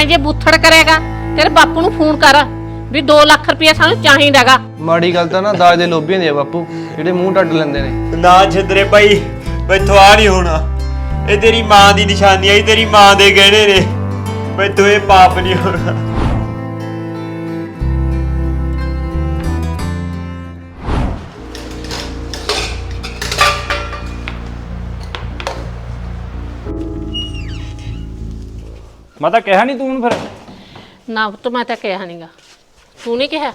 ਐਂ ਜੇ ਬੁੱਥੜ ਕਰੇਗਾ ਤੇਰੇ ਬਾਪੂ ਨੂੰ ਫੋਨ ਕਰ ਵੀ 2 ਲੱਖ ਰੁਪਏ ਸਾਨੂੰ ਚਾਹੀਦਾਗਾ। ਮਾੜੀ ਗੱਲ ਤਾਂ ਨਾ ਦਾਜ ਦੇ ਲੋਭੀ ਹੁੰਦੇ ਆ ਬਾਪੂ ਜਿਹੜੇ ਮੂੰਹ ਟੱਡ ਲੈਂਦੇ ਨੇ। ਨਾ ਛਿੰਦਰੇ ਭਾਈ ਮੈਥੋਂ ਆ ਨਹੀਂ ਹੋਣਾ। ਇਹ ਤੇਰੀ ਮਾਂ ਦੀ ਨਿਸ਼ਾਨੀ ਆਈ ਤੇਰੀ ਮਾਂ ਦੇ ਗਹਿਣੇ ਨੇ। ਮੈਥੋਂ ਇਹ ਪਾਪ ਨਹੀਂ ਹੋਣਾ। ਮੈਂ ਤਾਂ ਕਿਹਾ ਨਹੀਂ ਤੂੰ ਹੁਣ ਫਿਰ। ਨਾ ਪੁੱਤ ਮੈਂ ਤਾਂ ਕਿਹਾ ਨਹੀਂਗਾ ਤੂੰ ਨਹੀਂ ਕਿਹਾ?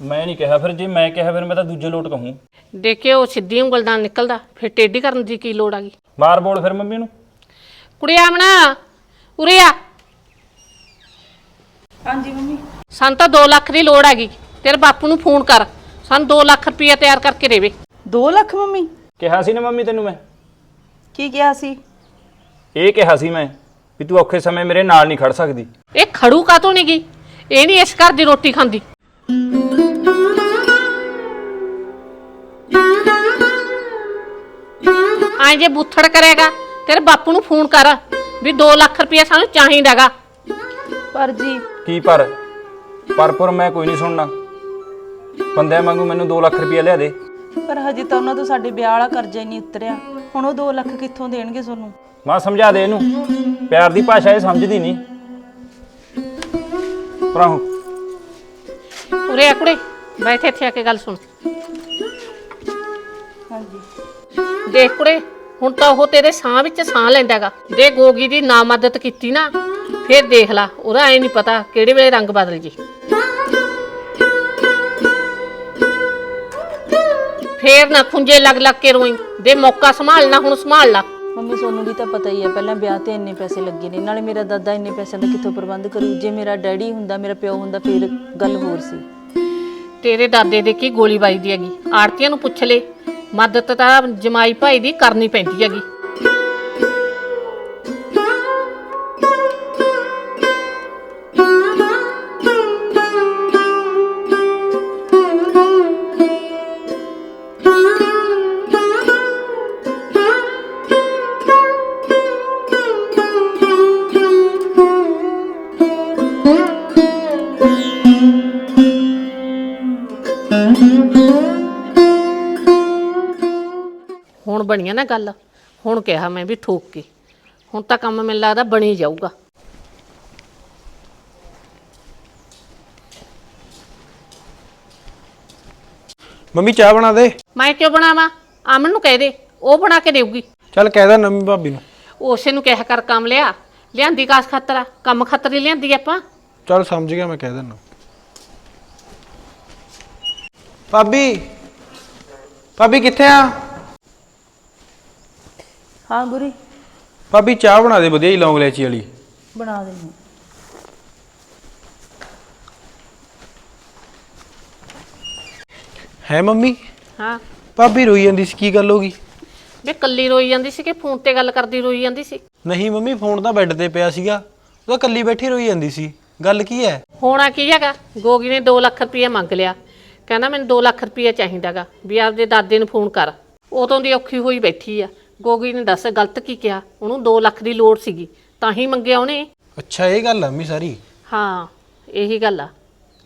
ਮੈਂ ਨਹੀਂ ਕਿਹਾ ਫਿਰ ਜੇ ਮੈਂ ਕਿਹਾ ਫਿਰ ਮੈਂ ਤਾਂ ਦੂਜੇ ਲੋਟ ਕਹੂੰ। ਦੇਖਿਓ ਉਹ ਸਿੱਧੀ ਉਂਗਲ ਨਾਲ ਨਿਕਲਦਾ ਫਿਰ ਟੇਢੀ ਕਰਨ ਦੀ ਕੀ ਲੋੜ ਆ ਗਈ ਮਾਰ ਬੋਲ ਫਿਰ ਮੰਮੀ ਨੂੰ। ਕੁੜੀਆ ਆਮਣਾ ਉਰੇ ਆ। ਹਾਂਜੀ ਮੰਮੀ। ਸਾਨੂੰ ਤਾਂ 2 ਲੱਖ ਦੀ ਲੋੜ ਹੈਗੀ। ਤੇਰੇ ਬਾਪੂ ਨੂੰ ਫੋਨ ਕਰ। ਸਾਨੂੰ 2 ਲੱਖ ਰੁਪਏ ਤਿਆਰ ਕਰਕੇ ਦੇਵੇ। 2 ਲੱਖ ਮੰਮੀ? ਕਿਹਾ ਸੀ ਨਾ ਮੰਮੀ ਤੈਨੂੰ ਮੈਂ। ਕੀ ਕਿਹਾ ਸੀ? ਇਹ ਕਿਹਾ ਸੀ ਮੈਂ। ਵੀ ਤੂੰ ਔਖੇ ਸਮੇਂ ਮੇਰੇ ਨਾਲ ਨਹੀਂ ਖੜ ਸਕਦੀ। ਇਹ ਖੜੂ ਕਾਤੋਂ ਨਹੀਂ ਗਈ ਇਹ ਨਹੀਂ ਇਸ ਘਰ ਦੀ ਰੋਟੀ ਖਾਂਦੀ। ਐਂ ਜੇ ਬੁੱਥੜ ਕਰੇਗਾ ਤੇਰੇ ਬਾਪੂ ਨੂੰ ਫੋਨ ਕਰ ਵੀ 2 ਲੱਖ ਰੁਪਏ ਸਾਨੂੰ ਚਾਹੀਦਾਗਾ। ਪਰ ਜੀ ਕੀ ਪਰ? ਪਰਪੁਰ ਮੈਂ ਕੋਈ ਨਹੀਂ ਸੁਣਨਾ। ਬੰਦਿਆਂ ਵਾਂਗੂ ਮੈਨੂੰ 2 ਲੱਖ ਰੁਪਏ ਲਿਆ ਦੇ। ਪਰ ਹਜੇ ਤਾਂ ਉਹਨਾਂ ਤੋਂ ਸਾਡੇ ਵਿਆਹ ਵਾਲਾ ਕਰਜ਼ਾ ਹੀ ਨਹੀਂ ਉਤਰਿਆ। ਹੁਣ ਉਹ 2 ਲੱਖ ਕਿੱਥੋਂ ਦੇਣਗੇ ਤੁਹਾਨੂੰ? ਮਾਂ ਸਮਝਾ ਦੇ ਇਹਨੂੰ। ਪਿਆਰ ਦੀ ਭਾਸ਼ਾ ਇਹ ਸਮਝਦੀ ਨਹੀਂ। ਪਰਾਹੂ ਉਰੇ ਆ ਕੁੜੇ ਬੈਠੇ ਇੱਥੇ ਆ ਕੇ ਗੱਲ ਸੁਣ। ਹਾਂਜੀ। ਦੇਖ ਕੁੜੇ ਹੁਣ ਤਾਂ ਉਹ ਤੇਰੇ ਸਾਹ ਵਿੱਚ ਸਾਹ ਲੈਂਦਾਗਾ। ਜੇ ਗੋਗੀ ਦੀ ਨਾ ਮਦਦ ਕੀਤੀ ਨਾ ਫਿਰ ਦੇਖ ਲਾ ਉਹਦਾ ਐ ਨਹੀਂ ਪਤਾ ਕਿਹੜੇ ਵੇਲੇ ਰੰਗ ਬਦਲ ਜੇ। ਫੇਰ ਨਾ ਖੁੰਝੇ ਲੱਗ ਲੱਗ ਕੇ ਰੋਈ। ਦੇ ਮੌਕਾ ਸੰਭਾਲਣਾ ਹੁਣ ਸੰਭਾਲ ਲਾ। ਮੰਮੀ, ਸੋਨੂੰ ਵੀ ਤਾਂ ਪਤਾ ਹੀ ਆ, ਪਹਿਲਾਂ ਵਿਆਹ ਤੇ ਇੰਨੇ ਪੈਸੇ ਲੱਗੇ ਨੇ, ਨਾਲੇ ਮੇਰਾ ਦਾਦਾ ਇੰਨੇ ਪੈਸਿਆਂ ਦਾ ਕਿੱਥੋਂ ਪ੍ਰਬੰਧ ਕਰੂ? ਜੇ ਮੇਰਾ ਡੈਡੀ ਹੁੰਦਾ, ਮੇਰਾ ਪਿਓ ਹੁੰਦਾ, ਫਿਰ ਗੱਲ ਹੋਰ ਸੀ। ਤੇਰੇ ਦਾਦੇ ਦੇ ਕੀ ਗੋਲੀ ਵੱਜਦੀ ਹੈਗੀ? ਆੜਤੀਆਂ ਨੂੰ ਪੁੱਛ ਲੈ। ਮਦਦ ਤਾਂ ਜਮਾਈ ਭਾਈ ਦੀ ਕਰਨੀ ਪੈਂਦੀ ਹੈਗੀ। ਬਣੀਆਂ ਨਾ ਗੱਲ। ਹੁਣ ਕਿਹਾ ਮੈਂ ਵੀ ਠੋਕ ਕੇ। ਹੁਣ ਤਾਂ ਕੰਮ ਮੈਨੂੰ ਲੱਗਦਾ ਬਣੀ ਜਾਊਗਾ। ਮੰਮੀ ਚਾਹ ਬਣਾ ਦੇ। ਮੈਂ ਕਿਉਂ ਬਣਾਵਾਂ? ਅਮਨ ਨੂੰ ਕਹਿ ਦੇ। ਉਹ ਬਣਾ ਕੇ ਦੇਊਗੀ। ਚੱਲ ਕਹਿ ਦੇ ਨਵੀਂ ਭਾਬੀ ਨੂੰ। ਉਸੇ ਨੂੰ ਕਿਹਾ ਕਰ ਕੰਮ ਲਿਆ। ਲਿਆਂਦੀ ਕਾਸ ਖਾਤਰ ਆ। ਕੰਮ ਖਾਤਰ ਹੀ ਲਿਆਂਦੀ ਆਪਾਂ। ਚੱਲ ਸਮਝ ਗਿਆ ਮੈਂ ਕਹਿ ਦਿੰਦਾ। ਭਾਬੀ ਭਾਬੀ ਕਿੱਥੇ ਆ? ਹਾਂ ਗੁਰੀ। ਭਾਬੀ ਚਾਹ ਬਣਾ ਦੇ ਵਧੀਆ ਜੀ ਲੌਂਗ ਲੈਚੀ ਵਾਲੀ। ਬਣਾ ਦੇਣੀ ਹੈ। ਮੰਮੀ? ਹਾਂ। ਭਾਬੀ ਰੋਈ ਜਾਂਦੀ ਸੀ ਕੀ ਗੱਲ ਹੋ ਗਈ? ਵੀ ਕੱਲੀ ਰੋਈ ਜਾਂਦੀ ਸੀ ਕਿ ਫੋਨ ਤੇ ਗੱਲ ਕਰਦੀ ਰੋਈ ਜਾਂਦੀ ਸੀ? ਨਹੀਂ ਮੰਮੀ ਫੋਨ ਤਾਂ ਬੈੱਡ ਤੇ ਪਿਆ ਸੀਗਾ। ਉਹ ਤਾਂ ਕੱਲੀ ਬੈਠੀ ਰੋਈ ਜਾਂਦੀ ਸੀ। ਗੱਲ ਕੀ ਹੈ? ਹੋਣਾ ਕੀ ਹੈਗਾ? ਗੋਗੀ ਨੇ 2 ਲੱਖ ਰੁਪਏ ਮੰਗ ਲਿਆ। ਕਹਿੰਦਾ ਮੈਨੂੰ 2 ਲੱਖ ਰੁਪਏ ਚਾਹੀਦਾਗਾ ਵੀ ਆਪਦੇ ਦਾਦੇ ਨੂੰ ਫੋਨ ਕਰ। ਉਦੋਂ ਦੀ ਔਖੀ ਹੋਈ ਬੈਠੀ ਆ। ਗੋਗੀ ਨੇ ਦੱਸ ਗਲਤ ਕੀ ਕਿਹਾ? ਉਹਨੂੰ 2 ਲੱਖ ਦੀ ਲੋੜ ਸੀਗੀ। ਤਾਂ ਹੀ ਮੰਗਿਆ ਉਹਨੇ। ਅੱਛਾ ਇਹ ਗੱਲ ਆ ਮੰਮੀ ਸਾਰੀ? ਹਾਂ ਇਹੀ ਗੱਲ ਆ।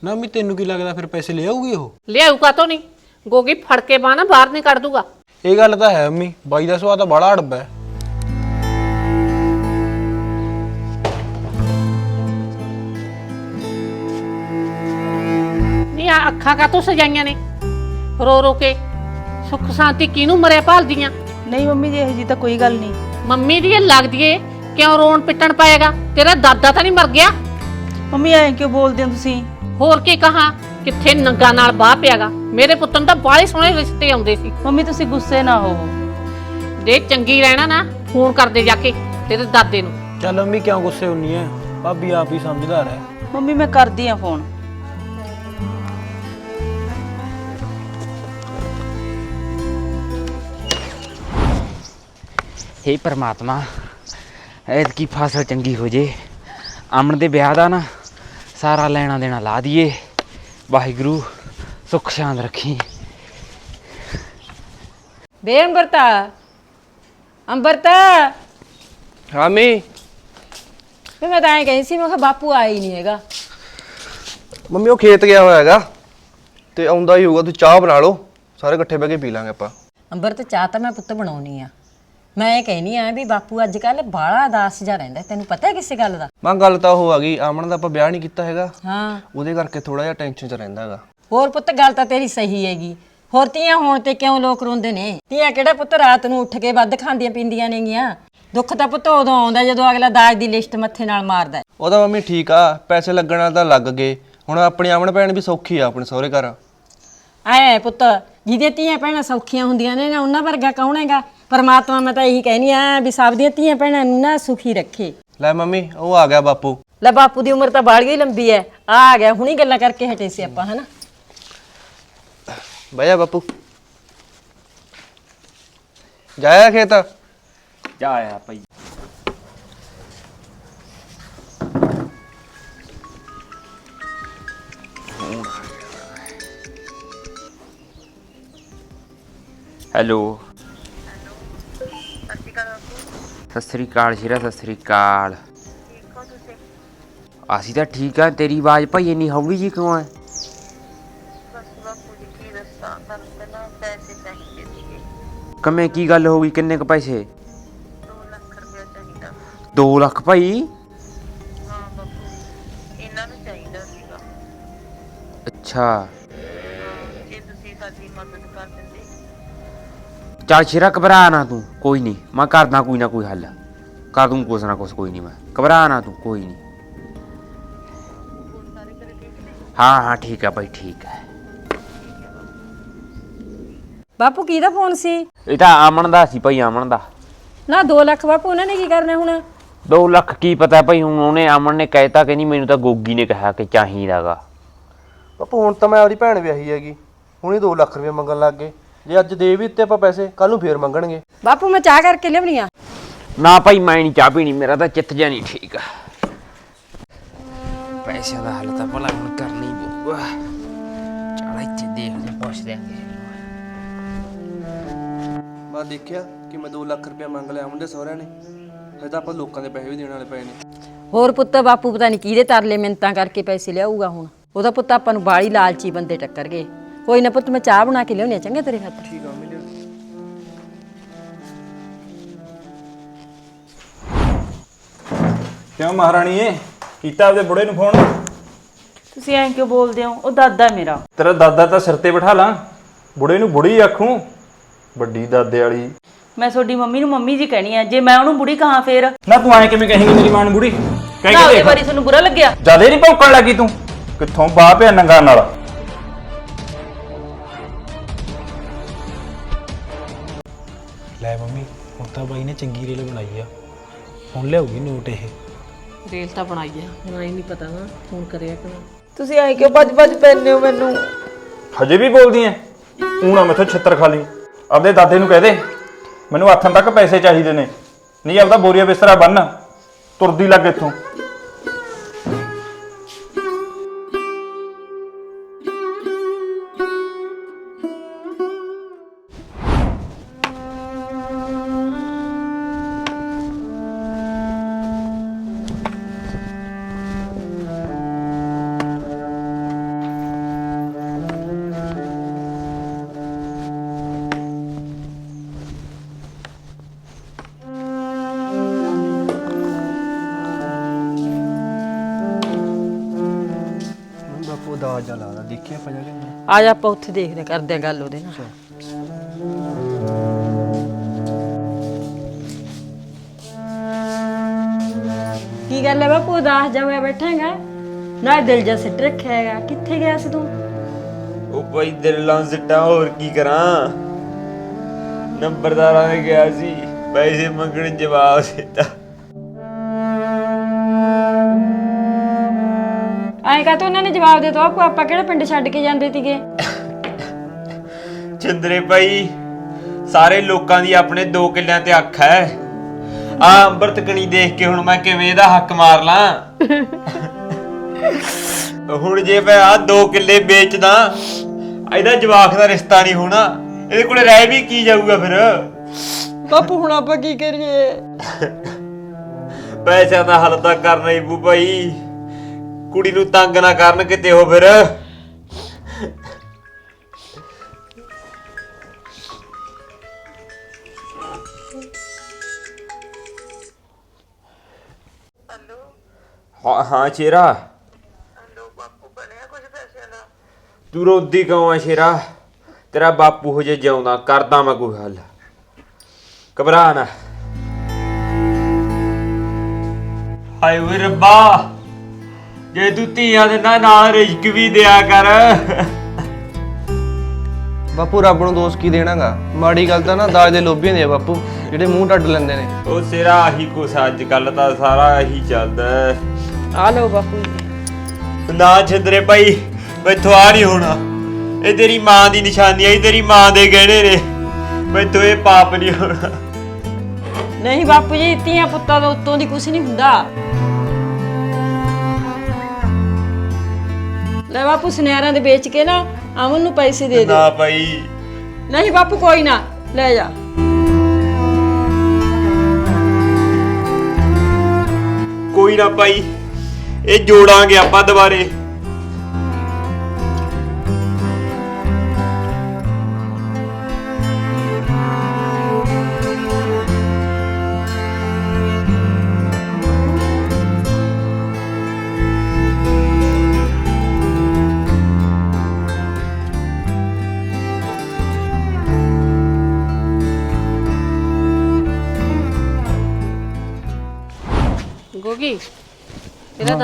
ਨਾ ਮੰਮੀ ਤੈਨੂੰ ਕੀ ਲੱਗਦਾ ਫਿਰ ਪੈਸੇ ਲੈ ਆਊਗੀ ਉਹ? ਲਿਆਊ ਕਾਤੋਂ ਨਹੀਂ। ਗੋਗੀ ਫੜ ਕੇ ਬਾਹ ਬਾਹਰ ਨਹੀਂ ਕੱਢ ਦੂਗਾ। ਇਹ ਗੱਲ ਤਾਂ ਹੈ ਮੰਮੀ ਬਾਈ ਦਾ ਸੁਭਾਅ ਤਾਂ ਬੜਾ ਅੜਬਾ ਹੈ। ਨਹੀਂ ਆ ਅੱਖਾਂ ਕਾਤੋਂ ਸਜਾਈਆਂ ਨੇ? ਰੋ ਰੋ ਕੇ ਸੁੱਖ ਸ਼ਾਂਤੀ ਕਿਹਨੂੰ ਮਰਿਆ ਭਾਲਦੀਆਂ? ਨਹੀਂ ਮੰਮੀ ਜੀ ਇਹ ਜੀ ਤਾਂ ਕੋਈ ਗੱਲ ਨਹੀਂ। ਮੰਮੀ ਦੀ ਇਹ ਲੱਗਦੀ ਏ ਕਿਉਂ ਰੋਣ ਪਿੱਟਣ ਪਾਏਗਾ? ਤੇਰਾ ਦਾਦਾ ਤਾਂ ਨਹੀਂ ਮਰ ਗਿਆ? ਮੰਮੀ ਐਂ ਕਿਉਂ ਬੋਲਦੇ ਹੋ ਤੁਸੀਂ? ਹੋਰ ਕੀ ਕਹਾ? ਕਿੱਥੇ ਨੰਗਾ ਨਾਲ ਬਾਹ ਪਿਆਗਾ? ਮੇਰੇ ਪੁੱਤ ਨੂੰ ਤਾਂ ਬਾਹਲੇ ਸੋਹਣੇ ਰਿਸ਼ਤੇ ਆਉਂਦੇ ਸੀ। ਮੰਮੀ ਤੁਸੀਂ ਗੁੱਸੇ ਨਾ ਹੋਵੋ। ਜੇ ਚੰਗੀ ਰਹਿਣਾ ਨਾ ਫੋਨ ਕਰਦੇ ਜਾ ਕੇ ਤੇਰੇ ਦਾਦੇ ਨੂੰ। ਚੱਲ ਮੰਮੀ ਕਿਉਂ ਗੁੱਸੇ ਹੁੰਨੀ ਐ? ਭਾਬੀ ਆਪ ਹੀ ਸਮਝਦਾਰ ਹੈ ਮੰਮੀ ਮੈਂ ਕਰਦੀ ਆ ਫੋਨ। ਹੇ ਪ੍ਰਮਾਤਮਾ ਐਤਕੀ ਫਸਲ ਚੰਗੀ ਹੋ ਜੇ ਅਮਨ ਦੇ ਵਿਆਹ ਦਾ ਨਾ ਸਾਰਾ ਲੈਣਾ ਦੇਣਾ ਲਾ ਦਈਏ ਵਾਹਿਗੁਰੂ ਸੁੱਖ ਸ਼ਾਂਤ ਰੱਖੀ। ਬੇ ਅੰਬਰਤਾ ਅੰਬਰਤਾ। ਹਾਂ ਮੀ ਫਿਰ ਮੈਂ ਤਾਂ ਐਂ ਕਹੀ ਸੀ ਮੈਂ ਕਿਹਾ ਬਾਪੂ ਆਇਆ ਹੀ ਨਹੀਂ ਹੈਗਾ। ਮੰਮੀ ਉਹ ਖੇਤ ਗਿਆ ਹੋਇਆ ਹੈਗਾ ਤੇ ਆਉਂਦਾ ਹੀ ਹੋਊਗਾ ਤੂੰ ਚਾਹ ਬਣਾ ਲਓ ਸਾਰੇ ਇਕੱਠੇ ਬਹਿ ਕੇ ਪੀ ਲਾਂਗੇ ਆਪਾਂ। ਅੰਬਰ ਤੇ ਚਾਹ ਤਾਂ ਮੈਂ ਪੁੱਤ ਬਣਾਉਣੀ ਆ। ਮੈਂ ਕਹਿਨੀ ਆ ਵੀ ਬਾਪੂ ਅੱਜ ਕੱਲ ਬਾਲਾ ਦਾਸ ਜਾ ਰਹਿੰਦਾ ਤੈਨੂੰ ਪਤਾ ਹੈ ਕਿਸੇ ਗੱਲ ਦਾ? ਮਾਂ ਗੱਲ ਤਾਂ ਉਹ ਆ ਗਈ ਆਮਣ ਦਾ ਆਪਾਂ ਵਿਆਹ ਨਹੀਂ ਕੀਤਾ ਹੈਗਾ। ਹਾਂ। ਉਹਦੇ ਕਰਕੇ ਥੋੜਾ ਜਿਹਾ ਟੈਨਸ਼ਨ 'ਚ ਰਹਿੰਦਾ ਹੈਗਾ। ਹੋਰ ਪੁੱਤ ਗੱਲ ਤਾਂ ਤੇਰੀ ਸਹੀ ਹੈਗੀ। ਹੋਰ ਧੀਆਂ ਹੋਣ ਤੇ ਕਿਉਂ ਲੋਕ ਰੋਂਦੇ ਨੇ? ਧੀਆਂ ਕਿਹੜਾ ਪੁੱਤ ਰਾਤ ਨੂੰ ਉੱਠ ਕੇ ਵੱਧ ਖਾਂਦੀਆਂ ਪੀਂਦੀਆਂ ਨੇਗੀਆਂ? ਦੁੱਖ ਤਾਂ ਪੁੱਤ ਉਦੋਂ ਆਉਂਦਾ ਜਦੋਂ ਅਗਲਾ ਦਾਜ ਦੀ ਲਿਸਟ ਮੱਥੇ ਨਾਲ ਮਾਰਦਾ ਹੈ। ਉਹਦਾ ਮੰਮੀ ਠੀਕ ਆ ਪੈਸੇ ਲੱਗਣ ਨਾਲ ਤਾਂ ਲੱਗ ਗਏ। ਹੁਣ ਆਪਣੀ ਆਮਣ ਭੈਣ ਵੀ ਸੌਖੀ ਆ ਆਪਣੇ ਸਹੁਰੇ ਘਰ। ਐ ਪੁੱਤ ਜਿਹਦੀਆਂ ਧੀਆਂ ਭੈਣਾਂ ਸੌਖੀਆਂ ਹੁੰਦੀਆਂ ਨੇ ਨਾ ਉਹਨਾਂ ਵਰਗਾ ਕੌਣ ਹੈਗਾ? ਪਰਮਾਤਮਾ ਮੈਂ ਤਾਂ ਇਹੀ ਕਹਿਨੀ ਆ ਵੀ ਸਭ ਦੀਆਂ ਧੀਆਂ ਭੈਣਾਂ ਨੂੰ ਨਾ ਸੁਖੀ ਰੱਖੇ। ਲੈ ਮੰਮੀ ਉਹ ਆ ਗਿਆ ਬਾਪੂ। ਲੈ ਬਾਪੂ ਦੀ ਉਮਰ ਤਾਂ ਬਾਲੀ ਹੀ ਲੰਬੀ ਐ। ਆ ਆ ਗਿਆ ਹੁਣੀ ਗੱਲਾਂ ਕਰਕੇ ਹਟੇ ਸੀ ਆਪਾਂ ਹਨਾ? ਬਹਿ ਜਾ ਬਾਪੂ। ਜਾਇਆ ਖੇਤ? ਜਾ ਆਇਆ ਭਾਈ। ਹੈਲੋ। ਸਤਿ ਸ੍ਰੀ ਅਕਾਲ ਸ਼ੀਰਾ ਸਤਿ ਸ੍ਰੀ ਅਕਾਲ। ਅਸੀਂ ਤਾਂ ਠੀਕ ਆ ਤੇਰੀ ਆਵਾਜ਼ ਭਾਈ ਇੰਨੀ ਹੌਲੀ ਜੀ ਕਿਉਂ ਹੈ? ਕਮੇ ਕੀ ਗੱਲ ਹੋ ਗਈ? ਕਿੰਨੇ ਕ ਪੈਸੇ? 2 ਲੱਖ ਭਾਈ? ਇਹਨਾਂ ਨੂੰ ਚਾਹੀਦਾ ਸੀਗਾ। ਅੱਛਾ। ਜੇ ਤੁਸੀਂ ਸਾਡੀ ਮਦਦ ਕਰ ਦਿੰਦੇ। ਚੱਲ ਸ਼ੇਰਾ ਘਬਰਾ ਨਾ ਤੂੰ। ਕੋਈ ਨਹੀਂ। ਮੈਂ ਕਰਦਾ ਕੋਈ ਨਾ ਕੋਈ ਹੱਲ ਕਰ ਦੂੰ ਕੁਛ ਨਾ ਕੁਛ ਕੋਈ ਨਹੀਂ ਮੈਂ। ਘਬਰਾ ਨਾ ਤੂੰ ਕੋਈ ਨਹੀਂ। ਹਾਂ ਹਾਂ ਠੀਕ ਹੈ ਭਾਈ ਠੀਕ ਹੈ ਬਾਪੂ ਕਿਹਦਾ ਫੋਨ ਸੀ? ਇਹ ਤਾਂ ਆਮਣ ਦਾ ਸੀ ਭਾਈ ਆਮਣ ਦਾ। ਨਾ 2 ਲੱਖ ਬਾਪੂ ਉਹਨਾਂ ਨੇ ਕੀ ਕਰਨਾ ਹੁਣ? 2 ਲੱਖ ਕੀ ਪਤਾ ਭਾਈ ਹੁਣ ਉਹਨੇ ਆਮਣ ਨੇ ਕਹਿਤਾ ਕਿ ਨਹੀਂ ਮੈਨੂੰ ਤਾਂ ਗੋਗੀ ਨੇ ਕਿਹਾ ਕਿ ਚਾਹੀਦਾਗਾ। ਬਾਪੂ ਹੁਣ ਤਾਂ ਮੈਂ ਆਪਦੀ ਭੈਣ ਵਿਆਹੀ ਹੈਗੀ। ਹੁਣੀ 2 ਲੱਖ ਰੁਪਏ ਮੰਗਣ ਲੱਗ ਗਏ। ਜੇ ਅੱਜ ਦੇ ਵੀ ਦਿੱਤੇ ਆਪਾਂ ਪੈਸੇ ਕੱਲ ਨੂੰ ਫੇਰ ਮੰਗਣਗੇ। ਬਾਪੂ ਮੈਂ ਚਾਹ ਕਰਕੇ ਲਿਆਉਣੀ ਆ। ਨਾ ਭਾਈ ਮੈਂ ਨਹੀਂ ਚਾਹ ਪੀਣੀ ਮੇਰਾ ਤਾਂ ਚਿੱਤ ਜਾ ਨਹੀਂ ਠੀਕ। ਆ ਪੈਸਿਆਂ ਦਾ ਹੱਲ ਤਾਂ ਭਲਾ ਹੁਣ ਕਰਨਾ ਹੀ ਪਊਗਾ। ਚਲ ਇੱਥੇ ਦੇਖਦੇ ਪੁੱਛਦੇ ਆਂਗੇ ਮੈਂ ਦੇਖਿਆ ਕਿ ਮੈਂ 2 ਲੱਖ ਰੁਪਏ ਮੰਗ ਲਿਆ ਮੁੰਡੇ ਸਹੁਰਿਆਂ ਨੇ। ਹਜੇ ਤਾਂ ਆਪਾਂ ਲੋਕਾਂ ਦੇ ਪੈਸੇ ਵੀ ਦੇਣ ਵਾਲੇ ਪਏ ਨੇ। ਹੋਰ ਪੁੱਤ ਬਾਪੂ ਪਤਾ ਨਹੀਂ ਕਿਹਦੇ ਤਰਲੇ ਮਿੰਤਾਂ ਕਰਕੇ ਪੈਸੇ ਲਿਆਊਗਾ ਹੁਣ। ਉਹਦਾ ਪੁੱਤ ਆਪਾਂ ਨੂੰ ਬਾਲੀ ਲਾਲਚੀ ਬੰਦੇ ਟੱਕਰ ਗਏ। ਕੋਈ ਨਾ ਪੁੱਤ ਮੈਂ ਚਾਹ ਬਣਾ ਕੇ ਲਿਆਉਣੀ ਆ ਚੰਗਾ ਤੇਰੇ ਖਾਤਰ ਠੀਕ ਆ ਮਿਲਿਆ ਕਿਉਂ ਮਹਾਰਾਣੀਏ ਕੀਤਾ ਆਪਦੇ ਬੁੜੇ ਨੂੰ ਫੋਨ? ਤੁਸੀਂ ਐਂ ਕਿਉਂ ਬੋਲਦੇ ਹੋ? ਉਹ ਦਾਦਾ ਮੇਰਾ। ਤੇਰਾ ਦਾਦਾ ਤਾਂ ਸਿਰ ਤੇ ਬਿਠਾ ਲਾਂ। ਬੁੜੇ ਨੂੰ ਬੁੜੀ ਆਖੂੰ। ਵੱਡੀ ਦਾਦੇ ਵਾਲੀ। ਮੈਂ ਤੁਹਾਡੀ ਮੰਮੀ ਨੂੰ ਮੰਮੀ ਜੀ ਕਹਿਣੀ ਆ। ਜੇ ਮੈਂ ਉਹਨੂੰ ਬੁੜੀ ਕਹਾਂ ਫੇਰ? ਨਾ ਤੂੰ ਐਂ ਕਿਵੇਂ ਕਹੇਂਗੀ ਮੇਰੀ ਮਾਂ ਨੂੰ ਬੁੜੀ? ਕਹਿ ਨਾ ਕੇ ਉਹਦੇ ਦੇਖ। ਬਾਰੇ ਤੁਹਾਨੂੰ ਬੁਰਾ ਲੱਗਿਆ? ਜਿਆਦੇ ਨਹੀਂ ਭੌਂਕਣ ਲੱਗੀ ਤੂੰ? ਕਿੱਥੋਂ ਬਾਹ ਪਿਆ ਨੰਗਾ ਨਾਲ? ਲੈ ਮੰਮੀ ਹੁਣ ਤਾਂ ਬਾਈ ਨੇ ਚੰਗੀ ਰੇਲ ਬਣਾਈ ਆ। ਹੁਣ ਲਿਆਉਗੀ ਨੋਟ ਇਹ। ਰੇਲ ਤਾਂ ਬਣਾਈ ਆ ਹੁਣ ਇਹ ਨਹੀਂ ਪਤਾ ਨਾ ਫੋਨ ਕਰਿਆ ਕਿ ਤੁਸੀਂ ਐਂ ਕਿਉਂ ਭੱਜ ਭੱਜ ਪੈਂਦੇ ਹੋ ਮੈਨੂੰ? ਹਜੇ ਵੀ ਬੋਲਦੀ ਐ। ਤੂੰ ਨਾ ਮੈਥੋਂ ਛਿੱਤਰ ਖਾ ਲਈ। ਆਪਦੇ ਦਾਦੇ ਨੂੰ ਕਹਿ ਦੇ। ਮੈਨੂੰ ਹੱਥਾਂ ਤੱਕ ਪੈਸੇ ਚਾਹੀਦੇ ਨੇ। ਨਹੀਂ ਆਪਦਾ ਬੋਰੀਆ ਬਿਸਤਰਾ ਬੰਨ। ਤੁਰਦੀ ਲੱਗ ਇੱਥੋਂ। ਦੇਖਿਆ ਆਪਾਂ ਜਾ ਕੇ ਆ ਜਾ ਆਪਾਂ ਉੱਥੇ ਦੇਖਦੇ ਹਾਂ, ਕਰਦੇ ਆ ਗੱਲ ਉਹਦੇ ਨਾਲ। ਕੀ ਗੱਲ ਹੈ ਬਾਪੂ ਉਦਾਸ ਜਾ ਹੋਇਆ ਬੈਠਾਂਗਾ ਨਾ ਦਿਲ ਜਾ ਸਿੱਟ ਰੱਖਿਆ ਹੈਗਾ। ਕਿੱਥੇ ਗਿਆ ਸੀ ਤੂੰ? ਉਹ ਭਾਈ ਦਿਲਾਂ ਸਿੱਟਾ ਹੋਰ ਕੀ ਕਰਾਂ? ਨੰਬਰਦਾਰਾਂ ਨੇ ਗਿਆ ਸੀ ਪੈਸੇ ਮੰਗਣ ਜਵਾਬ ਦਿੱਤਾ। ਐਂ ਕਾ ਉਹਨਾਂ ਨੇ ਜਵਾਬ ਦੇ ਤਾ ਆਪਾਂ ਕਿਹੜਾ ਪਿੰਡ ਛੱਡ ਕੇ ਜਾਂਦੇ ਸੀਗੇ? ਚੰਦਰੇ ਭਾਈ ਸਾਰੇ ਲੋਕਾਂ ਦੀ ਆਪਣੇ ਦੋ ਕਿੱਲਿਆਂ ਤੇ ਅੱਖ ਹੈ ਆ ਅੰਮ੍ਰਿਤ ਕਣੀ ਦੇਖ ਕੇ ਹੁਣ ਮੈਂ ਕਿਵੇਂ ਇਹਦਾ ਹੱਕ ਮਾਰ ਲਾਂ? ਹੁਣ ਜੇ ਮੈਂ ਆ ਦੋ ਕਿੱਲੇ ਵੇਚਦਾ ਇਹਦਾ ਜਵਾਕ ਦਾ ਰਿਸ਼ਤਾ ਨਹੀਂ ਹੋਣਾ। ਇਹਦੇ ਕੋਲੇ ਰਹਿ ਵੀ ਕੀ ਜਾਊਗਾ ਫਿਰ? ਬਾਪੂ ਹੁਣ ਆਪਾਂ ਕੀ ਕਰੀਏ? ਪੈਸਿਆਂ ਦਾ ਹੱਲ ਤਾਂ ਕਰਨਾ ਹੀ ਪੂ ਭਾਈ। ਕੁੜੀ ਨੂੰ ਤੰਗ ਨਾ ਕਰਨ ਕਿਤੇ ਹੋ ਫਿਰ। ਹਾਂ ਹਾਂ ਸ਼ੇਰਾ। ਹਲੋ ਬਾਪੂ ਬਣਿਆ ਕੁਝ ਪੈਸਿਆਂ ਦਾ? ਤੂੰ ਰੋਂਦੀ ਕਿਉਂ ਆ ਸ਼ੇਰਾ? ਤੇਰਾ ਬਾਪੂ ਹੋ ਜੇ ਜਿਉਂਦਾ ਕਰਦਾ ਮੈਂ ਕੋਈ ਹੱਲ। ਘਬਰਾ ਨਾ। ਹਾਏ ਓਏ ਰੱਬਾ। ਜੇ ਤੂੰ ਧੀਆਂ ਦੇ ਨਾਲ ਨਾਲ ਰਿਜ਼ਕ ਵੀ ਦਿਆ ਕਰ। ਬਾਪੂ ਰੱਬ ਨੂੰ ਦੋਸ਼ ਕੀ ਦੇਣਾਗਾ? ਮਾੜੀ ਗੱਲ ਤਾਂ ਨਾ ਦਾਜ ਦੇ ਲੋਭੀ ਹੁੰਦੇ ਆ ਬਾਪੂ ਜਿਹੜੇ ਮੂੰਹ ਟੱਡ ਲੈਂਦੇ ਨੇ। ਉਹ ਸਿਰਾ ਆਹੀ ਕੁਛ ਅੱਜ ਕੱਲ ਤਾਂ ਸਾਰਾ ਇਹੀ ਚੱਲਦਾ। ਹੈ। ਆ ਲਓ ਬਾਪੂ ਜੀ। ਨਾ ਛਿੰਦਰੇ ਭਾਈ ਮੈਥੋਂ ਆ ਨਹੀਂ ਹੋਣਾ। ਇਹ ਤੇਰੀ ਮਾਂ ਦੀ ਨਿਸ਼ਾਨੀ ਹੈ ਤੇਰੀ ਮਾਂ ਦੇ ਗਹਿਣੇ ਨੇ। ਮੈਥੋਂ ਇਹ ਪਾਪ ਨਹੀਂ ਹੋਣਾ। ਨਹੀਂ ਬਾਪੂ ਜੀ ਧੀਆਂ ਪੁੱਤਾਂ ਦੇ ਉੱਤੋਂ ਦੀ ਕੁਝ ਨਹੀਂ ਹੁੰਦਾ। ਲੈ ਬਾਪੂ ਸੁਨਿਆਰਾਂ ਦੇ ਵੇਚ ਕੇ ਨਾ ਅਮਨ ਨੂੰ ਪੈਸੇ ਦੇ ਦੇ ਨਾ ਭਾਈ। ਨਹੀਂ ਬਾਪੂ ਕੋਈ ਨਾ ਲੈ ਜਾ। ਕੋਈ ਨਾ ਭਾਈ ਇਹ ਜੋੜਾਂਗੇ ਆਪਾਂ ਦੁਬਾਰੇ।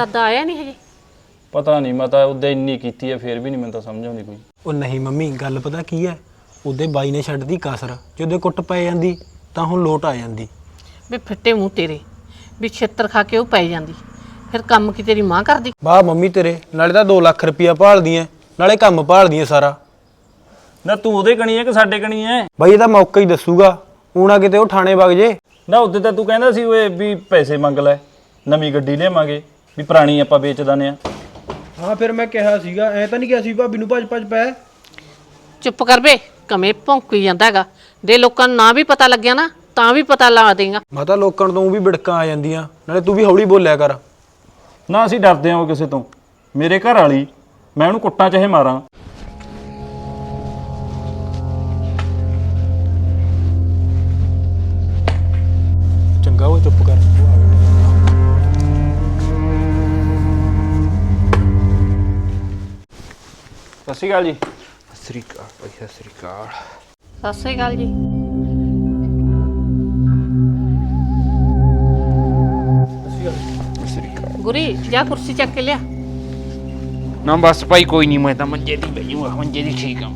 ਦਾਦਾ ਆਇਆ ਨਹੀਂ ਹਜੇ? ਪਤਾ ਨਹੀਂ ਮੈਂ ਤਾਂ ਉਹਦੇ ਇੰਨੀ ਕੀਤੀ ਹੈ ਫੇਰ ਵੀ ਨਹੀਂ ਮੈਨੂੰ ਤਾਂ ਸਮਝ ਆਉਂਦੀ ਕੋਈ। ਉਹ ਨਹੀਂ ਮੰਮੀ ਗੱਲ ਪਤਾ ਕੀ ਹੈ? ਉਹਦੇ ਬਾਈ ਨੇ ਛੱਡਦੀ ਕਸਰ। ਜਦੋਂ ਕੁੱਟ ਪੈ ਜਾਂਦੀ ਤਾਂ ਹੁਣ ਲੋਟ ਆ ਜਾਂਦੀ। ਵੀ ਫਿੱਟੇ ਮੂੰਹ ਤੇਰੇ ਵੀ ਛਿੱਤਰ ਖਾ ਕੇ ਉਹ ਪੈ ਜਾਂਦੀ। ਫਿਰ ਕੰਮ ਕੀ ਤੇਰੀ ਮਾਂ ਕਰਦੀ? ਵਾਹ ਮੰਮੀ ਤੇਰੇ ਨਾਲੇ ਤਾਂ 2 ਲੱਖ ਰੁਪਇਆ ਭਾਲਦੀ ਐ ਨਾਲੇ ਕੰਮ ਭਾਲਦੀ ਐ ਸਾਰਾ। ਨਾ ਤੂੰ ਉਹਦੇ ਕਣੀ ਹੈ ਕਿ ਸਾਡੇ ਕਣੀ ਹੈ ਬਾਈ ਇਹਦਾ ਮੌਕਾ ਹੀ ਦੱਸੂਗਾ। ਊਣਾ ਕਿਤੇ ਉਹ ਥਾਣੇ ਵਗ ਜੇ। ਨਾ ਉਦੋਂ ਤਾਂ ਤੂੰ ਕਹਿੰਦਾ ਸੀ ਓਏ ਵੀ ਪੈਸੇ ਮੰਗ ਲੈ ਨਵੀਂ ਗੱਡੀ ਲਿਆਵਾਂਗੇ। ਵੀ ਪੁਰਾਣੀ ਆਪਾਂ ਵੇਚ ਦਾਨੇ ਆ ਹਾਂ ਫਿਰ ਮੈਂ ਕਿਹਾ ਸੀਗਾ ਐ ਤਾਂ ਨਹੀਂ ਕਿਹਾ ਸੀ ਭਾਬੀ ਨੂੰ ਭੱਜ ਭੱਜ ਪੈ। ਚੁੱਪ ਕਰ ਬੇ ਕਮੇ ਭੌਂਕੀ ਜਾਂਦਾ ਹੈਗਾ। ਦੇ ਲੋਕਾਂ ਨੂੰ ਨਾ ਵੀ ਪਤਾ ਲੱਗਿਆ ਨਾ ਤਾਂ ਵੀ ਪਤਾ ਲਾ ਦੇਗਾ। ਮਾਤਾ ਲੋਕਾਂ ਤੋਂ ਵੀ ਬਿੜਕਾਂ ਆ ਜਾਂਦੀਆਂ ਨਾਲੇ ਤੂੰ ਵੀ ਹੌਲੀ ਬੋਲਿਆ ਕਰ। ਨਾ ਅਸੀਂ ਡਰਦੇ ਹਾਂ ਕਿਸੇ ਤੋਂ। ਮੇਰੇ ਘਰ ਵਾਲੀ ਮੈਂ ਉਹਨੂੰ ਕੁੱਟਾਂ ਚਾਹੇ ਮਾਰਾਂ। ਚੰਗਾ ਉਹ ਚੁੱਪ ਸਤਿ ਸ਼੍ਰੀ ਅਕਾਲ ਜੀ। ਸਤਿ ਸ੍ਰੀ ਅਕਾਲ ਭਾਈ ਸਤਿ ਸ੍ਰੀ ਅਕਾਲ। ਸਤਿ ਸ੍ਰੀ ਅਕਾਲ ਜੀ। ਸਤਿ ਸ੍ਰੀ ਅਕਾਲ ਗੁਰੀ ਜਾ ਕੁਰਸੀ ਚੱਕ ਕੇ ਲਿਆ। ਨਾ ਬਸ ਭਾਈ ਕੋਈ ਨਹੀਂ ਮੈਂ ਤਾਂ ਮੰਜੇ ਦੀ ਬੈਜੂਗਾ ਮੰਜੇ ਦੀ ਠੀਕ ਆ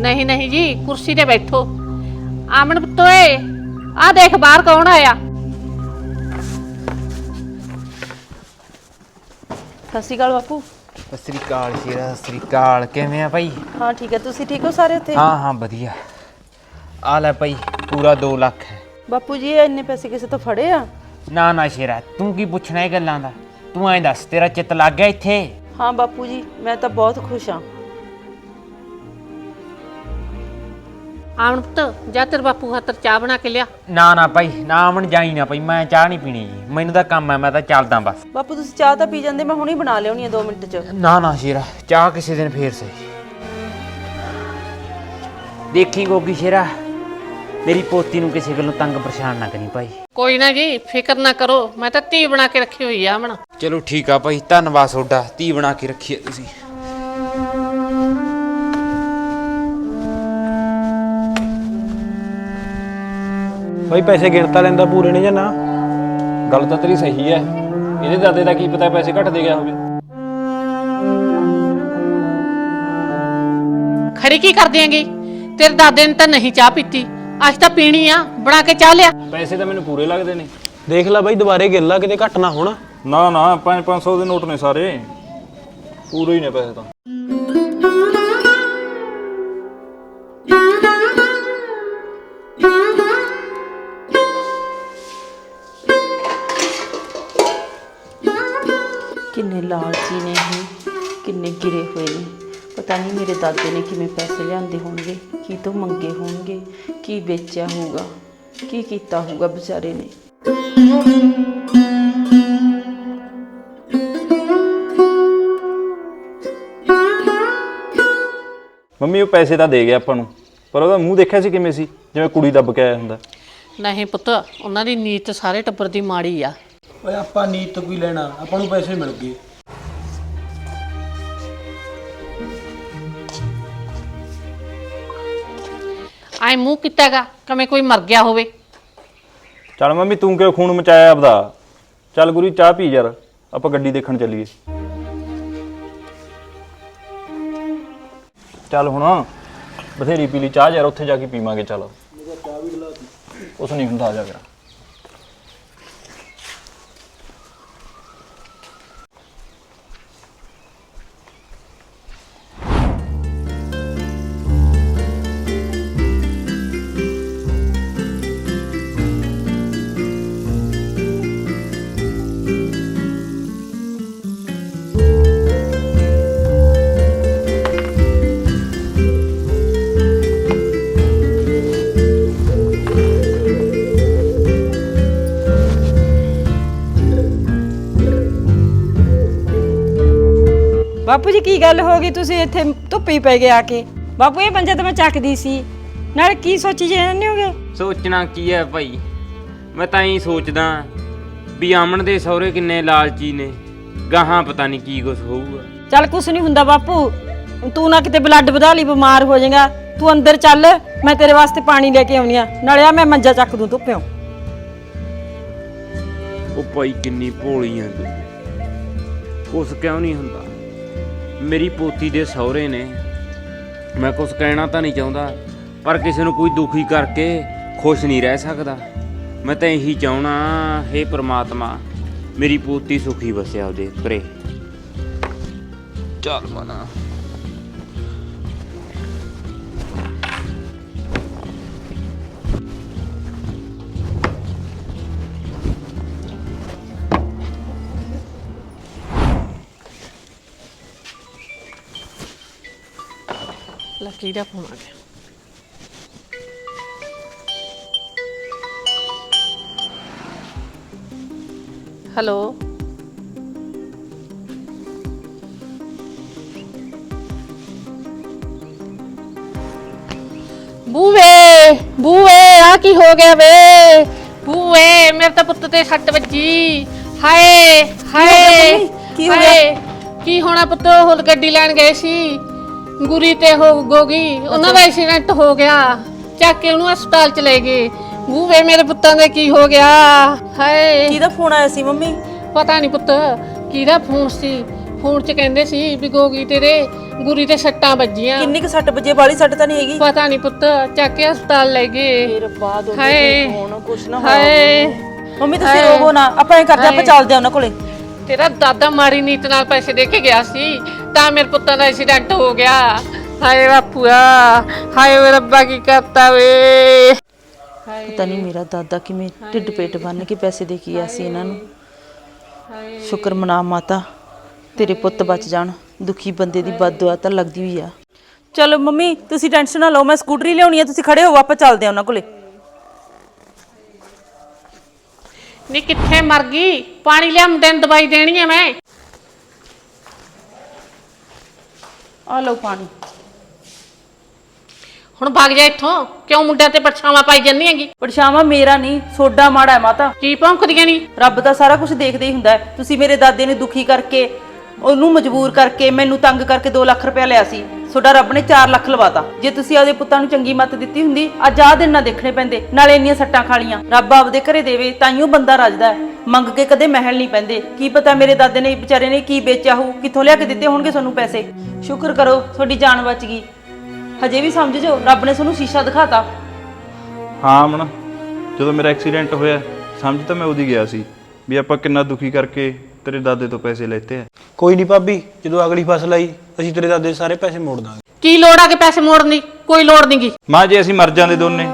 ਨਹੀਂ ਨਹੀਂ ਜੀ ਕੁਰਸੀ ਤੇ ਬੈਠੋ। ਆਮਣ ਪੁੱਤੋਏ ਆ ਦੇਖ ਬਾਹਰ ਕੌਣ ਆਇਆ। ਸਤਿ ਸ਼੍ਰੀ ਅਕਾਲ ਬਾਪੂ। ਸਤਿ ਸ੍ਰੀ ਅਕਾਲ ਸ਼ੇਰਾ ਸਤਿ ਸ੍ਰੀ ਅਕਾਲ। ਕਿਵੇਂ ਆ ਭਾਈ? ਹਾਂ ਠੀਕ ਹੈ ਤੁਸੀਂ ਠੀਕ ਹੋ ਸਾਰੇ ਉੱਥੇ? ਹਾਂ ਹਾਂ ਵਧੀਆ। ਆ ਲੈ ਭਾਈ ਪੂਰਾ 2 ਲੱਖ ਹੈ। ਬਾਪੂ ਜੀ ਇਹ ਇੰਨੇ ਪੈਸੇ ਕਿਸੇ ਤੋਂ ਫੜੇ ਆ? ਨਾ ਨਾ ਸ਼ੇਰਾ ਤੂੰ ਕੀ ਪੁੱਛਣਾ ਇਹ ਗੱਲਾਂ ਦਾ? ਤੂੰ ਐਂ ਦੱਸ ਤੇਰਾ ਚਿੱਤ ਲੱਗ ਗਿਆ ਇੱਥੇ? ਹਾਂ ਬਾਪੂ ਜੀ ਮੈਂ ਤਾਂ ਬਹੁਤ ਖੁਸ਼ ਹਾਂ। ਆਮਣ ਪੁੱਤ ਜਾ ਤੇਰੇ ਬਾਪੂ ਖਾਤਰ ਚਾਹ ਬਣਾ ਕੇ ਲਿਆ। ਨਾ ਨਾ ਭਾਈ ਨਾ ਆਮਣ ਜਾਈ ਨਾ ਭਾਈ ਮੈਂ ਚਾਹ ਨਹੀਂ ਪੀਣੀ ਜੀ। ਮੈਨੂੰ ਤਾਂ ਕੰਮ ਹੈ ਮੈਂ ਤਾਂ ਚੱਲਦਾ ਬਸ। ਬਾਪੂ ਤੁਸੀਂ ਚਾਹ ਤਾਂ ਪੀ ਜਾਂਦੇ ਮੈਂ ਹੁਣੇ ਬਣਾ ਲਿਆਉਣੀ ਆ 2 ਮਿੰਟ 'ਚ। ਨਾ ਨਾ ਸ਼ੇਰਾ ਚਾਹ ਕਿਸੇ ਦਿਨ ਫੇਰ ਸਹੀ। ਦੇਖੀ ਗੋਗੀ ਸ਼ੇਰਾ ਮੇਰੀ ਪੋਤੀ ਨੂੰ ਕਿਸੇ ਗੱਲੋਂ ਤੰਗ ਪਰੇਸ਼ਾਨ ਨਾ ਕਰੀ ਭਾਈ। ਕੋਈ ਨਾ ਜੀ ਫਿਕਰ ਨਾ ਕਰੋ ਮੈਂ ਤਾਂ ਧੀ ਬਣਾ ਕੇ ਰੱਖੀ ਹੋਈ ਆ ਆਮਣ ਚਲੋ ਠੀਕ ਆ ਭਾਈ ਧੰਨਵਾਦ ਤੁਹਾਡਾ ਧੀ ਬਣਾ ਕੇ ਰੱਖੀ ਹੈ ਤੁਸੀਂ। ਬਾਈ ਪੈਸੇ ਗਿਣਤਾ ਲੈਂਦਾ ਪੂਰੇ ਨੇ ਜਾਂ ਨਾ ਗੱਲ ਤਾਂ ਤੇਰੀ ਸਹੀ ਹੈ। ਇਹਦੇ ਦਾਦੇ ਦਾ ਕੀ ਪਤਾ ਪੈਸੇ ਘੱਟ ਦੇ ਗਿਆ ਹੋਵੇ। ਖੜੀ ਕੀ ਕਰ ਦਿਆਂਗੀ ਤੇਰੇ ਦਾਦੇ ਨੇ ਤਾਂ ਨਹੀਂ ਚਾਹ ਪੀਤੀ। ਅੱਜ ਤਾਂ ਪੀਣੀ ਆ ਬਣਾ ਕੇ ਚਾਹ ਲਿਆ। ਪੈਸੇ ਤਾਂ ਮੈਨੂੰ ਪੂਰੇ ਲੱਗਦੇ ਨੇ। ਦੇਖ ਲੈ ਬਾਈ ਦੁਬਾਰੇ ਗਿਣ ਲਾ ਕਿਤੇ ਘੱਟ ਨਾ ਹੋਣ। ਨਾ ਨਾ 5-500 ਦੇ ਨੋਟ ਨੇ ਸਾਰੇ। ਪੂਰੇ ਹੀ ਨੇ ਪੈਸੇ ਤਾਂ। ਗਿਰੇ ਹੋਏ ਨੇ। ਪਤਾ ਨਹੀਂ ਮੇਰੇ ਦਾਦੇ ਨੇ ਕਿਵੇਂ ਪੈਸੇ ਲਿਆਂਦੇ ਹੋਣਗੇ ਕੀ ਤੋਂ ਮੰਗੇ ਹੋਣਗੇ ਕੀ ਵੇਚਿਆ ਹੋਊਗਾ ਕੀ ਕੀਤਾ ਹੋਊਗਾ ਵਿਚਾਰੇ ਨੇ। ਮੰਮੀ ਉਹ ਪੈਸੇ ਤਾਂ ਦੇ ਗਿਆ ਆਪਾਂ ਨੂੰ ਪਰ ਉਹਦਾ ਮੂੰਹ ਦੇਖਿਆ ਸੀ ਕਿਵੇਂ ਸੀ ਜਿਵੇਂ ਕੁੜੀ ਦੱਬ ਕੇ ਆਇਆ ਹੁੰਦਾ। ਨਹੀਂ ਪੁੱਤ ਉਹਨਾਂ ਦੀ ਨੀਤ ਸਾਰੇ ਟੱਬਰ ਦੀ ਮਾੜੀ ਆ। ਓਏ ਆਪਾਂ ਨੀਤ ਕੋਈ ਲੈਣਾ ਆਪਾਂ ਨੂੰ ਪੈਸੇ ਮਿਲ ਗਏ। ਆਏ ਮੂੰਹ ਕੀਤਾਗਾ ਕਵੇਂ ਕੋਈ ਮਰ ਗਿਆ ਹੋਵੇ। ਚੱਲ ਮੰਮੀ ਤੂੰ ਕਿਉਂ ਖੂਨ ਮਚਾਇਆ ਆਪਦਾ? ਚੱਲ ਗੁਰੀ ਚਾਹ ਪੀ ਯਾਰ, ਆਪਾਂ ਗੱਡੀ ਦੇਖਣ ਚੱਲੀਏ। ਚੱਲ ਹੁਣ ਬਥੇਰੀ ਪੀ ਲਈ, ਚਾਹ ਯਾਰ, ਉੱਥੇ ਜਾ ਕੇ ਪੀਵਾਂਗੇ, ਚੱਲ। ਉਸ ਨਹੀਂ ਹੁੰਦਾ, ਆ ਜਾ ਕਰ ਬਾਪੂ ਜੀ ਕੀ ਗੱਲ ਹੋ ਗਈ? ਤੁਸੀਂ ਇੱਥੇ ਧੁੱਪੀ ਪੈ ਗਏ ਆ ਕੇ। ਬਾਪੂ ਇਹ ਮੰਜਾ ਤਾਂ ਮੈਂ ਚੱਕਦੀ ਸੀ। ਨਾਲ ਕੀ ਸੋਚੀ ਜਾਂਦੇ ਹੋਗੇ? ਸੋਚਣਾ ਕੀ ਹੈ ਭਾਈ? ਮੈਂ ਤਾਂ ਹੀ ਸੋਚਦਾ ਵੀ ਆਮਣ ਦੇ ਸਹੁਰੇ ਕਿੰਨੇ ਲਾਲਚੀ ਨੇ। ਗਾਹਾਂ ਪਤਾ ਨਹੀਂ ਕੀ ਕੁਝ ਹੋਊਗਾ। ਚੱਲ ਕੁਛ ਨਹੀਂ ਹੁੰਦਾ ਬਾਪੂ। ਤੂੰ ਨਾ ਕਿਤੇ ਬਲੱਡ ਵਧਾ ਲਈ ਬਿਮਾਰ ਹੋ ਜਾਏਗਾ। ਤੂੰ ਅੰਦਰ ਚੱਲ ਮੈਂ ਤੇਰੇ ਵਾਸਤੇ ਪਾਣੀ ਲੈ ਕੇ ਆਉਣੀ ਆ। ਨਾਲੇ ਆ ਮੈਂ ਮੰਜਾ ਚੱਕ ਦੂੰ ਧੁੱਪਿਓ। ਉਹ ਭਾਈ ਕਿੰਨੀ ਭੋਲੀ ਆ ਤੂੰ। ਕੁਛ ਕਿਉਂ ਨਹੀਂ ਹੁੰਦਾ? ਮੇਰੀ ਪੋਤੀ ਦੇ ਸਹੁਰੇ ਨੇ। ਮੈਂ ਕੁਛ ਕਹਿਣਾ ਤਾਂ ਨਹੀਂ ਚਾਹੁੰਦਾ, ਪਰ ਕਿਸੇ ਨੂੰ ਕੋਈ ਦੁਖੀ ਕਰਕੇ ਖੁਸ਼ ਨਹੀਂ ਰਹਿ ਸਕਦਾ। ਮੈਂ ਤਾਂ ਇਹੀ ਚਾਹਣਾ ਹੇ ਪ੍ਰਮਾਤਮਾ, ਮੇਰੀ ਪੋਤੀ ਸੁਖੀ ਵਸਿਆ ਉਹਦੇ ਘਰੇ ਚੱਲ ਮਨਾ। ਲੱਕੀ ਦਾ ਫੋਨ ਆ ਗਿਆ ਹੈਲੋ ਬੂਵੇ ਬੂਵੇ ਆ ਕੀ ਹੋ ਗਿਆ ਵੇ? ਬੂਵੇ ਮੇਰੇ ਤਾਂ ਪੁੱਤ ਤੇ ਸੱਟ ਵੱਜੀ। ਹਾਏ ਹਾਏ ਕੀ ਹੋ ਹਾਏ, ਕੀ ਹੋਣਾ ਪੁੱਤ? ਹੁਣ ਗੱਡੀ ਲੈਣ ਗਏ ਸੀ। ਗੁਰੀ ਤੇ ਹੋ ਗੋਗੀ ਉਹਨਾਂ ਦਾ ਐਕਸੀਡੈਂਟ ਹੋ ਗਿਆ। ਚੱਕ ਕੇ ਉਹਨੂੰ ਹਸਪਤਾਲ ਚ ਲੈ ਗਏ। ਬੂਵੇ ਮੇਰੇ ਪੁੱਤਾਂ ਦੇ ਕੀ ਹੋ ਗਿਆ? ਹਾਏ। ਕਿਹਦਾ ਫੋਨ ਆਇਆ ਸੀ ਮੰਮੀ? ਪਤਾ ਨਹੀਂ ਪੁੱਤ ਕਿਹਦਾ ਫੋਨ ਸੀ? ਫੋਨ 'ਚ ਕਹਿੰਦੇ ਸੀ ਵੀ ਗੋਗੀ ਤੇਰੇ ਗੁਰੀ ਤੇ ਸੱਟਾਂ ਵੱਜੀਆਂ। ਕਿੰਨੀ ਕੁ ਸੱਟ ਵਜੇ? ਵਾਲੀ ਸੱਟ ਤਾਂ ਨਹੀਂ ਹੈਗੀ? ਪਤਾ ਨਹੀਂ ਪੁੱਤ ਚੱਕ ਕੇ ਹਸਪਤਾਲ ਲੈ ਗਏ। ਹਾਏ। ਫੋਨ ਕੁਛ ਨਾ ਹਾਏ। ਮੰਮੀ ਤੁਸੀਂ ਹਾਏ। ਰੋਵੋ ਨਾ। ਆਪਾਂ ਐ ਕਰਦੇ ਆਪਾਂ ਹਾਏ। ਚੱਲਦੇ ਆ ਉਹਨਾਂ ਕੋਲੇ। ਤੇਰਾ ਦਾਦਾ ਮਾੜੀ ਨੀਤ ਨਾਲ ਪੈਸੇ ਦੇ ਕੇ ਗਿਆ ਸੀ। ਤਾਂ ਮੇਰੇ ਪੁੱਤਾਂ ਦਾ ਐਕਸੀਡੈਂਟ ਹੋ ਗਿਆ। ਹਾਏ ਬਾਪੂਆ ਹਾਏ ਵੇ ਰੱਬਾ ਕੀ ਕਰਤਾ ਵੇ। ਪਤਾ ਨਹੀਂ ਮੇਰਾ ਦਾਦਾ ਕਿਵੇਂ ਢਿੱਡ ਪੇਟ ਬੰਨ ਕੇ ਪੈਸੇ ਦੇ ਕੇ ਸੀ ਇਹਨਾਂ ਨੂੰ। ਸ਼ੁਕਰ ਮਨਾ ਮਾਤਾ ਤੇਰੇ ਪੁੱਤ ਬਚ ਜਾਣ ਦੁਖੀ ਬੰਦੇ ਦੀ ਬਦਦੁਆ ਤਾਂ ਲੱਗਦੀ ਹੋਈ ਆ। ਚਲੋ ਮੰਮੀ ਤੁਸੀਂ ਟੈਨਸ਼ਨ ਨਾ ਲਓ ਮੈਂ ਸਕੂਟਰੀ ਲਿਆਉਣੀ ਆ ਤੁਸੀਂ ਖੜੇ ਹੋਵੋ ਆਪਾਂ ਚੱਲਦੇ ਆ ਉਹਨਾਂ ਕੋਲੇ। ਨੀ ਕਿੱਥੇ ਮਰ ਗਈ? ਪਾਣੀ ਲਿਆ ਮੁੰਡੇ ਨੂੰ ਦਵਾਈ ਦੇਣੀ ਹੈ ਮੈਂ। ਆ ਲਓ ਪਾਣੀ। ਹੁਣ ਭੱਗ ਜਾ ਇੱਥੋਂ ਕਿਉਂ ਮੁੰਡਿਆਂ ਤੇ ਪਰਛਾਵਾਂ ਪਾਈ ਜੰਨੀ ਹੈਗੀ? ਪਰਛਾਵਾਂ ਮੇਰਾ ਨਹੀਂ ਸੋਡਾ ਮਾੜਾ ਹੈ ਮਾਤਾ। ਕੀ ਭੌਂਕਦੀਆਂ ਨਹੀਂ ਰੱਬ ਤਾਂ ਸਾਰਾ ਕੁਝ ਦੇਖਦਾ ਹੀ ਹੁੰਦਾ ਹੈ। ਤੁਸੀਂ ਮੇਰੇ ਦਾਦੇ ਨੂੰ ਦੁਖੀ ਕਰਕੇ ਉਹਨੂੰ ਮਜਬੂਰ ਕਰਕੇ ਮੈਨੂੰ ਤੰਗ ਕਰਕੇ 2 ਲੱਖ ਰੁਪਇਆ ਲਿਆ ਸੀ। ਤੁਹਾਡਾ ਰੱਬ ਨੇ 4 ਲੱਖ ਲਵਾਤਾ। ਜੇ ਤੁਸੀਂ ਆਪਦੇ ਪੁੱਤਾਂ ਨੂੰ ਚੰਗੀ ਮੱਤ ਦਿੱਤੀ ਹੁੰਦੀ, ਅੱਜ ਆਹ ਦਿਨ ਨਾ ਦੇਖਣੇ ਪੈਂਦੇ, ਨਾਲੇ ਇੰਨੀਆਂ ਸੱਟਾਂ ਖਾਲੀਆਂ ਰੱਬ ਆਪਦੇ ਘਰੇ ਦੇਵੇ ਤਾਈਓ ਬੰਦਾ ਰੱਜਦਾ ਹੈ। ਮੰਗ ਕੇ ਕਦੇ ਮਹਿਲ ਨਹੀਂ ਪੈਂਦੇ। ਕੀ ਪਤਾ ਮੇਰੇ ਦਾਦੇ ਨੇ, ਵਿਚਾਰੇ ਨੇ ਕੀ ਵੇਚਿਆ ਹੋ ਕਿੱਥੋਂ ਲਿਆ ਕੇ ਦਿੱਤੇ ਹੋਣਗੇ ਤੁਹਾਨੂੰ ਪੈਸੇ? ਸ਼ੁਕਰ ਕਰੋ, ਤੁਹਾਡੀ ਜਾਨ ਬਚ ਗਈ। ਹਜੇ ਵੀ ਸਮਝ ਜੋ ਰੱਬ ਨੇ ਤੁਹਾਨੂੰ ਸ਼ੀਸ਼ਾ ਦਿਖਾਤਾ। ਹਾਂ, ਅਮਨ। ਜਦੋਂ ਮੇਰਾ ਐਕਸੀਡੈਂਟ ਹੋਇਆ, ਸਮਝ ਤਾਂ ਮੈਂ ਉਹਦੀ ਗਿਆ ਸੀ, ਵੀ ਆਪਾਂ ਕਿੰਨਾ ਦੁਖੀ ਕਰਕੇ ਤੇਰੇ ਦਾਦੇ ਤੋਂ ਪੈਸੇ ਲੈਤੇ ਆ। ਕੋਈ ਨਹੀਂ ਭਾਬੀ ਜਦੋਂ ਅਗਲੀ ਫਸਲ ਆਈ ਅਸੀਂ ਤੇਰੇ ਦਾਦੇ ਦੇ ਸਾਰੇ ਪੈਸੇ ਮੋੜ ਦਾਂਗੇ। ਕੀ ਲੋੜ ਆ ਕੇ ਪੈਸੇ ਮੋੜਨ? ਦੀ ਕੋਈ ਲੋੜ ਨਹੀਂਗੀ ਮਾਂ ਜੇ ਅਸੀਂ ਮਰ ਜਾਂਦੇ ਦੋਨੇ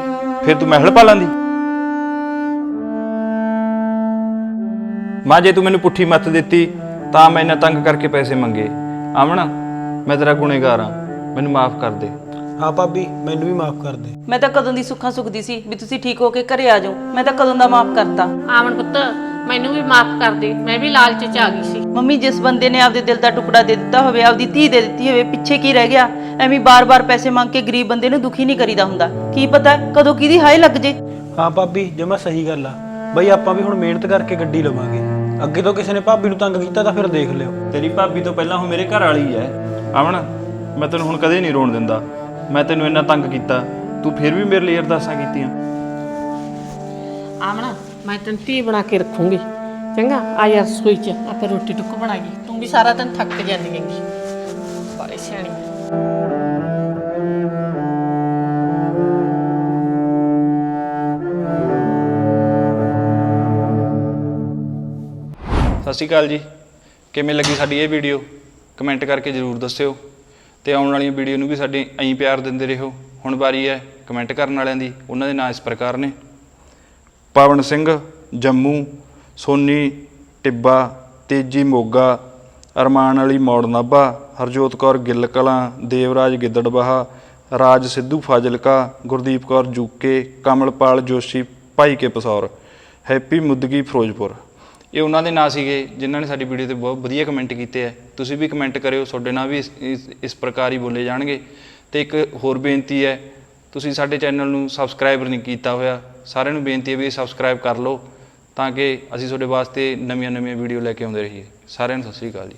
ਫਿਰ ਤੂੰ ਮਹਿਲ ਪਾ ਲਾਂਦੀ ਮਾਂ ਜੇ ਤੂੰ ਮੈਨੂੰ ਪੁੱਠੀ ਮੱਤ ਦਿੱਤੀ ਤਾਂ ਮੈਂ ਇੰਨਾ ਤੰਗ ਕਰਕੇ ਪੈਸੇ ਮੰਗੇ। ਆਮਣ ਮੈਂ ਤੇਰਾ ਗੁਨੇਗਾਰ ਆ ਮੈਨੂੰ ਮਾਫ ਕਰ ਦੇ। ਹਾਂ ਭਾਬੀ ਮੈਨੂੰ ਵੀ ਮਾਫ ਕਰ ਦੇ। ਮੈਂ ਤਾਂ ਕਦੋਂ ਦੀ ਸੁੱਖਾਂ ਸੁਖਦੀ ਸੀ ਵੀ ਤੁਸੀਂ ਠੀਕ ਹੋ ਕੇ ਘਰੇ ਆ ਜਾਓ। ਮੈਂ ਤਾਂ ਕਦੋਂ ਦਾ ਮਾਫ ਕਰਤਾ। ਆਵਣ ਪੁੱਤ ਮੈਨੂੰ ਵੀ ਮਾਫ ਕਰ ਦੇ। ਮੈਂ ਵੀ ਲਾਲਚ 'ਚ ਆ ਗਈ ਸੀ। ਮੰਮੀ ਜਿਸ ਬੰਦੇ ਨੇ ਆਪਦੇ ਦਿਲ ਦਾ ਟੁਕੜਾ ਦੇ ਦਿੱਤਾ ਹੋਵੇ ਆਪਦੀ ਧੀ ਦੇ ਦਿੱਤੀ ਹੋਵੇ ਪਿੱਛੇ ਕੀ ਰਹਿ ਗਿਆ? ਐਵੇਂ ਬਾਰ-ਬਾਰ ਪੈਸੇ ਮੰਗ ਕੇ ਗਰੀਬ ਬੰਦੇ ਨੂੰ ਦੁਖੀ ਨਹੀਂ ਕਰੀਦਾ ਹੁੰਦਾ। ਕੀ ਪਤਾ ਕਦੋਂ ਕਿਹਦੀ ਹਾਏ ਲੱਗ ਜੇ? ਹਾਂ ਭਾਬੀ ਜਮਾ ਸਹੀ ਗੱਲ ਆ ਬਈ ਆਪਾਂ ਵੀ ਹੁਣ ਮਿਹਨਤ ਕਰਕੇ ਗੱਡੀ ਲਵਾਂਗੇ। ਅੱਗੇ ਤੋਂ ਕਿਸੇ ਨੇ ਭਾਬੀ ਨੂੰ ਤੰਗ ਕੀਤਾ ਤਾਂ ਫਿਰ ਦੇਖ ਲਿਓ। ਤੇਰੀ ਭਾਬੀ ਤੋਂ ਪਹਿਲਾਂ ਉਹ ਮੇਰੇ ਘਰ ਵਾਲੀ ਐ। ਅਮਨ ਮੈਂ ਤੈਨੂੰ ਹੁਣ ਕਦੇ ਨਹੀਂ ਰੋਣ ਦਿੰਦਾ। ਮੈਂ ਤੈਨੂੰ ਇੰਨਾ ਤੰਗ ਕੀਤਾ। ਤੂੰ ਫਿਰ ਵੀ ਮੇਰੇ ਲਈ ਅਰਦਾਸਾਂ ਕੀਤੀਆਂ। ਆਮਣਾ ਮੈਂ ਤੈਨੂੰ ਧੀ ਬਣਾ ਕੇ ਰੱਖੂੰਗੀ। ਚੰਗਾ ਆ ਯਾਰ ਸੋਈ 'ਚ ਆਪਾਂ ਰੋਟੀ ਟੁੱਕ ਬਣਾਈਏ ਤੂੰ ਵੀ ਸਾਰਾ ਦਿਨ ਥੱਕ ਜਾਂਦੀ ਹੈਗੀ। ਬਾਲੇ ਸਿਆਣੀ। ਸਤਿ ਸ਼੍ਰੀ ਅਕਾਲ ਜੀ। ਕਿਵੇਂ ਲੱਗੀ ਸਾਡੀ ਇਹ ਵੀਡੀਓ ਕਮੈਂਟ ਕਰਕੇ ਜਰੂਰ ਦੱਸਿਓ। ਤੇ ਆਉਣ ਵਾਲੀਆਂ ਵੀਡੀਓ ਨੂੰ ਵੀ ਸਾਡੇ ਐਂ ਪਿਆਰ ਦਿੰਦੇ ਰਹੋ। ਹੁਣ ਵਾਰੀ ਹੈ ਕਮੈਂਟ ਕਰਨ ਵਾਲਿਆਂ ਦੀ, ਉਹਨਾਂ ਦੇ ਨਾਂ ਇਸ ਪ੍ਰਕਾਰ ਨੇ। ਪਵਨ ਸਿੰਘ, ਜੰਮੂ, ਸੋਨੀ, ਟਿੱਬਾ, ਤੇਜੀ ਮੋਗਾ, ਅਰਮਾਨ ਅਲੀ ਮੌੜ ਨਾਭਾ ਹਰਜੋਤ ਕੌਰ ਗਿੱਲ ਕਲਾਂ ਦੇਵਰਾਜ ਗਿੱਦੜਬਾਹਾ, ਰਾਜ ਸਿੱਧੂ ਫਾਜ਼ਿਲਕਾ, ਗੁਰਦੀਪ ਕੌਰ ਜੂਕੇ, ਕਮਲਪਾਲ ਜੋਸ਼ੀ, ਭਾਈ ਕੇ ਪਸੌਰ। ਹੈਪੀ ਮੁੱਦਗੀ ਫਿਰੋਜ਼ਪੁਰ। ਇਹ ਉਹਨਾਂ ਦੇ ਨਾਂ ਸੀਗੇ ਜਿਨ੍ਹਾਂ ਨੇ ਸਾਡੀ ਵੀਡੀਓ ਤੇ ਬਹੁਤ ਵਧੀਆ ਕਮੈਂਟ ਕੀਤੇ ਆ। ਤੁਸੀਂ ਵੀ ਕਮੈਂਟ ਕਰਿਓ, ਤੁਹਾਡੇ ਨਾਂ ਵੀ ਇਸ- ਇਸ ਇਸ ਪ੍ਰਕਾਰ ਹੀ ਬੋਲੇ ਜਾਣਗੇ। ਤੇ ਇੱਕ ਹੋਰ ਬੇਨਤੀ ਹੈ, ਤੁਸੀਂ ਸਾਡੇ ਚੈਨਲ ਨੂੰ ਸਬਸਕ੍ਰਾਈਬ ਨਹੀਂ ਕੀਤਾ ਹੋਇਆ, ਸਾਰਿਆਂ ਨੂੰ ਬੇਨਤੀ ਹੈ ਵੀ ਸਬਸਕ੍ਰਾਈਬ ਕਰ ਲਓ, ਤਾਂ ਕਿ ਅਸੀਂ ਤੁਹਾਡੇ ਵਾਸਤੇ ਨਵੀਆਂ-ਨਵੀਆਂ ਵੀਡੀਓ ਲੈ ਕੇ ਆਉਂਦੇ ਰਹੀਏ। ਸਾਰਿਆਂ ਨੂੰ ਸਤਿ ਸ਼੍ਰੀ ਅਕਾਲ ਜੀ।